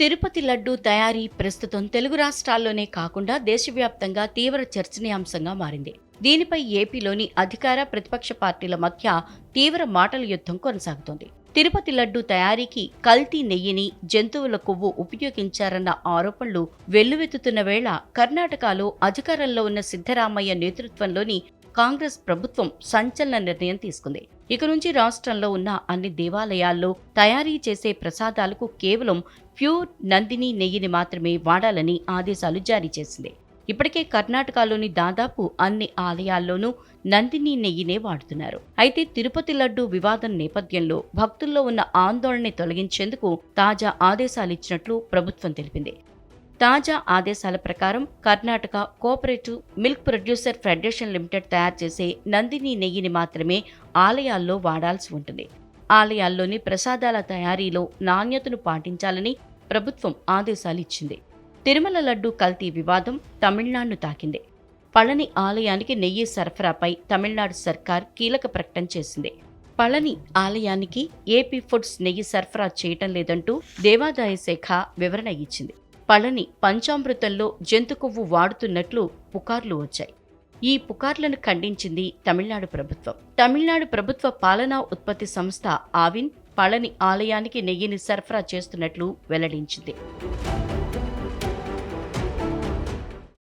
తిరుపతి లడ్డూ తయారీ ప్రస్తుతం తెలుగు రాష్ట్రాల్లోనే కాకుండా దేశవ్యాప్తంగా తీవ్ర చర్చనీయాంశంగా మారింది. దీనిపై ఏపీలోని అధికార ప్రతిపక్ష పార్టీల మధ్య తీవ్ర మాటల యుద్ధం కొనసాగుతోంది. తిరుపతి లడ్డూ తయారీకి కల్తీ నెయ్యిని జంతువుల కొవ్వు ఉపయోగించారన్న ఆరోపణలు వెల్లువెత్తుతున్న వేళ కర్ణాటకలో అధికారంలో ఉన్న సిద్ధరామయ్య నేతృత్వంలోని కాంగ్రెస్ ప్రభుత్వం సంచలన నిర్ణయం తీసుకుంది. ఇక నుంచి రాష్ట్రంలో ఉన్న అన్ని దేవాలయాల్లో తయారీ చేసే ప్రసాదాలకు కేవలం ప్యూర్ నందిని నెయ్యిని మాత్రమే వాడాలని ఆదేశాలు జారీ చేసింది. ఇప్పటికే కర్ణాటకలోని దాదాపు అన్ని ఆలయాల్లోనూ నందిని నెయ్యినే వాడుతున్నారు. అయితే తిరుపతి లడ్డు వివాదం నేపథ్యంలో భక్తుల్లో ఉన్న ఆందోళనని తొలగించేందుకు తాజా ఆదేశాలిచ్చినట్లు ప్రభుత్వం తెలిపింది. తాజా ఆదేశాల ప్రకారం Karnataka cooperative milk producer federation limited తయారు చేసే నందిని నెయ్యిని మాత్రమే ఆలయాల్లో వాడాల్సి ఉంటుంది. ఆలయాల్లోని ప్రసాదాల తయారీలో నాణ్యతను పాటించాలని ప్రభుత్వం ఆదేశాలు ఇచ్చింది. తిరుమల లడ్డు కల్తీ వివాదం తమిళనాడును తాకింది. పళని ఆలయానికి నెయ్యి సరఫరాపై తమిళనాడు సర్కార్ కీలక ప్రకటన చేసింది. పళని ఆలయానికి ఏపీ ఫుడ్స్ నెయ్యి సరఫరా చేయటం లేదంటూ దేవాదాయ శాఖ వివరణ ఇచ్చింది. పళని పంచామృతంలో జంతు కొవ్వు వాడుతున్నట్లు పుకార్లు వచ్చాయి. ఈ పుకార్లను ఖండించింది తమిళనాడు ప్రభుత్వం. తమిళనాడు ప్రభుత్వ పాలనా ఉత్పత్తి సంస్థ ఆవిన్ పళని ఆలయానికి నెయ్యిని సరఫరా చేస్తున్నట్లు వెల్లడించింది.